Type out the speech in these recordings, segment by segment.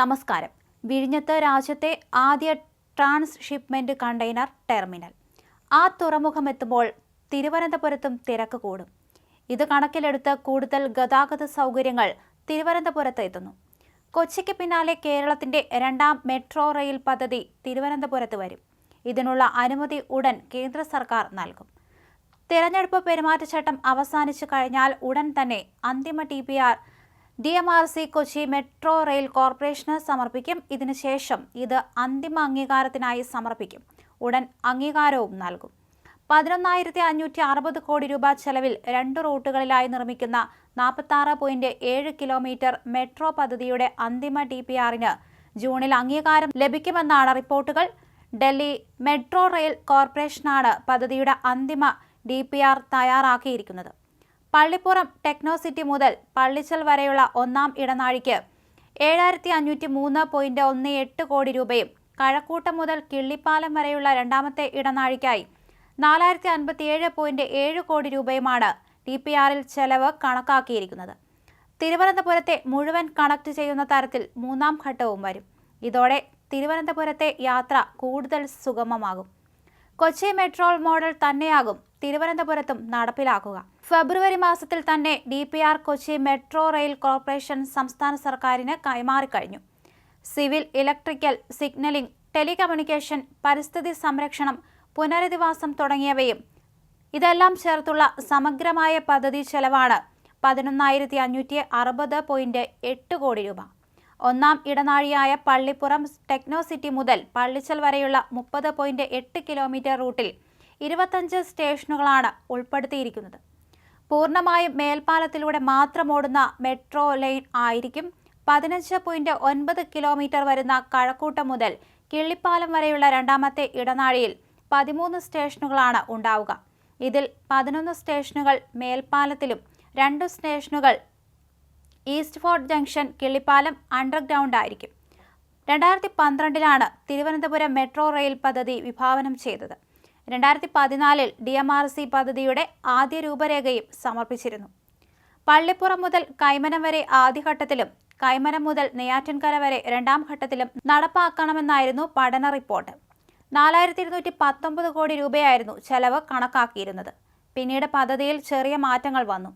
നമസ്കാരം. വിഴിഞ്ഞത്ത് രാജ്യത്തെ ആദ്യ ട്രാൻസ്ഷിപ്മെന്റ് കണ്ടെയ്നർ ടെർമിനൽ. ആ തുറമുഖം എത്തുമ്പോൾ തിരുവനന്തപുരത്തും തിരക്ക് കൂടും. ഇത് കണക്കിലെടുത്ത് കൂടുതൽ ഗതാഗത സൗകര്യങ്ങൾ തിരുവനന്തപുരത്ത് എത്തുന്നു. കൊച്ചിക്ക് പിന്നാലെ കേരളത്തിന്റെ രണ്ടാം മെട്രോ റെയിൽ പദ്ധതി തിരുവനന്തപുരത്ത് വരും. ഇതിനുള്ള അനുമതി ഉടൻ കേന്ദ്ര സർക്കാർ നൽകും. തിരഞ്ഞെടുപ്പ് പെരുമാറ്റച്ചട്ടം അവസാനിച്ചു കഴിഞ്ഞാൽ ഉടൻ തന്നെ അന്തിമ T P R D M R C Kochi metro rail corporation സമർപ്പിക്കും. ഇതിനുശേഷം ഇത് അന്തിമ അംഗീകാരത്തിനായി സമർപ്പിക്കും. ഉടൻ അംഗീകാരവും നൽകും. പതിനൊന്നായിരത്തി അഞ്ഞൂറ്റി അറുപത് കോടി രൂപ ചെലവിൽ രണ്ട് റൂട്ടുകളിലായി നിർമ്മിക്കുന്ന നാൽപ്പത്തി പോയിന്റ് ഏഴ് കിലോമീറ്റർ മെട്രോ പദ്ധതിയുടെ അന്തിമ ഡി പി ആറിന് ജൂണിൽ അംഗീകാരം ലഭിക്കുമെന്നാണ് റിപ്പോർട്ടുകൾ. ഡൽഹി മെട്രോ റെയിൽ കോർപ്പറേഷനാണ് പദ്ധതിയുടെ അന്തിമ ഡി പി ആർ തയ്യാറാക്കിയിരിക്കുന്നത്. പള്ളിപ്പുറം ടെക്നോസിറ്റി മുതൽ പള്ളിച്ചൽ വരെയുള്ള ഒന്നാം ഇടനാഴിക്ക് ഏഴായിരത്തി അഞ്ഞൂറ്റി മൂന്ന് പോയിന്റ് ഒന്ന് എട്ട് കോടി രൂപയും കഴക്കൂട്ടം മുതൽ കിള്ളിപ്പാലം വരെയുള്ള രണ്ടാമത്തെ ഇടനാഴിക്കായി നാലായിരത്തി അൻപത്തിയേഴ് പോയിന്റ് ഏഴ് കോടി രൂപയുമാണ് ഡി പി ആറിൽ ചെലവ് കണക്കാക്കിയിരിക്കുന്നത്. തിരുവനന്തപുരത്തെ മുഴുവൻ കണക്ട് ചെയ്യുന്ന തരത്തിൽ മൂന്നാം ഘട്ടവും വരും. ഇതോടെ തിരുവനന്തപുരത്തെ യാത്ര കൂടുതൽ സുഗമമാകും. കൊച്ചി മെട്രോ മോഡൽ തന്നെയാകും തിരുവനന്തപുരത്തും നടപ്പിലാക്കുക. ഫെബ്രുവരി മാസത്തിൽ തന്നെ D P R Kochi metro rail corporation സംസ്ഥാന സർക്കാരിന് കൈമാറിക്കഴിഞ്ഞു സിവിൽ ഇലക്ട്രിക്കൽ സിഗ്നലിംഗ് ടെലികമ്മ്യൂണിക്കേഷൻ പരിസ്ഥിതി സംരക്ഷണം പുനരധിവാസം തുടങ്ങിയവയും ഇതെല്ലാം ചേർത്തുള്ള സമഗ്രമായ പദ്ധതി ചെലവാണ് പതിനൊന്നായിരത്തി അഞ്ഞൂറ്റി അറുപത് പോയിന്റ് എട്ട് കോടി രൂപ. ഒന്നാം ഇടനാഴിയായ പള്ളിപ്പുറം ടെക്നോസിറ്റി മുതൽ പള്ളിച്ചൽ വരെയുള്ള മുപ്പത് പോയിന്റ് എട്ട് കിലോമീറ്റർ റൂട്ടിൽ ഇരുപത്തഞ്ച് സ്റ്റേഷനുകളാണ് ഉൾപ്പെടുത്തിയിരിക്കുന്നത്. പൂർണമായും മേൽപ്പാലത്തിലൂടെ മാത്രം ഓടുന്ന മെട്രോ ലൈൻ ആയിരിക്കും പതിനഞ്ച് പോയിന്റ് ഒൻപത് കിലോമീറ്റർ വരുന്ന കഴക്കൂട്ടം മുതൽ കിള്ളിപ്പാലം വരെയുള്ള രണ്ടാമത്തെ ഇടനാഴിയിൽ പതിമൂന്ന് സ്റ്റേഷനുകളാണ് ഉണ്ടാവുക. ഇതിൽ പതിനൊന്ന് സ്റ്റേഷനുകൾ മേൽപ്പാലത്തിലും രണ്ട് സ്റ്റേഷനുകൾ East Fort junction Killipalam underground ആയിരിക്കും. രണ്ടായിരത്തി പന്ത്രണ്ടിലാണ് തിരുവനന്തപുരം മെട്രോ റെയിൽ പദ്ധതി വിഭാവനം ചെയ്തത്. രണ്ടായിരത്തി പതിനാലിൽ ഡി എം ആർ സി പദ്ധതിയുടെ ആദ്യ രൂപരേഖയും സമർപ്പിച്ചിരുന്നു. പള്ളിപ്പുറം മുതൽ കൈമനം വരെ ആദ്യഘട്ടത്തിലും കൈമനം മുതൽ നെയ്യാറ്റിൻകര വരെ രണ്ടാം ഘട്ടത്തിലും നടപ്പാക്കണമെന്നായിരുന്നു പഠന റിപ്പോർട്ട്. നാലായിരത്തി ഇരുന്നൂറ്റി പത്തൊമ്പത് കോടി രൂപയായിരുന്നു ചെലവ് കണക്കാക്കിയിരുന്നത്. പിന്നീട് പദ്ധതിയിൽ ചെറിയ മാറ്റങ്ങൾ വന്നു.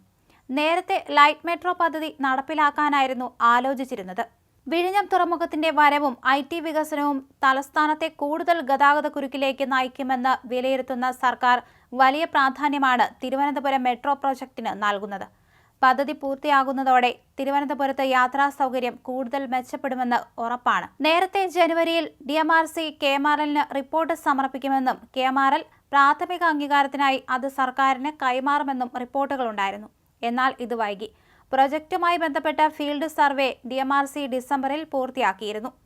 നേരത്തെ ലൈറ്റ് മെട്രോ പദ്ധതി നടപ്പിലാക്കാനായിരുന്നു ആലോചിച്ചിരുന്നത്. വിഴിഞ്ഞം തുറമുഖത്തിന്റെ വരവും ഐ ടി വികസനവും തലസ്ഥാനത്തെ കൂടുതൽ ഗതാഗത കുരുക്കിലേക്ക് നയിക്കുമെന്ന് വിലയിരുത്തുന്ന സർക്കാർ വലിയ പ്രാധാന്യമാണ് തിരുവനന്തപുരം മെട്രോ പ്രോജക്റ്റിന് നൽകുന്നത്. പദ്ധതി പൂർത്തിയാകുന്നതോടെ തിരുവനന്തപുരത്ത് യാത്രാ സൗകര്യം കൂടുതൽ മെച്ചപ്പെടുമെന്ന് ഉറപ്പാണ്. നേരത്തെ ജനുവരിയിൽ D M R C K M R എല്ലിന് റിപ്പോർട്ട് സമർപ്പിക്കുമെന്നും കെ എം ആർ എൽ പ്രാഥമിക അംഗീകാരത്തിനായി അത് സർക്കാരിന് കൈമാറുമെന്നും റിപ്പോർട്ടുകളുണ്ടായിരുന്നു. എന്നാൽ ഇത് വൈകി. പ്രൊജക്റ്റുമായി ബന്ധപ്പെട്ട ഫീൽഡ് സർവേ ഡി ഡിസംബറിൽ പൂർത്തിയാക്കിയിരുന്നു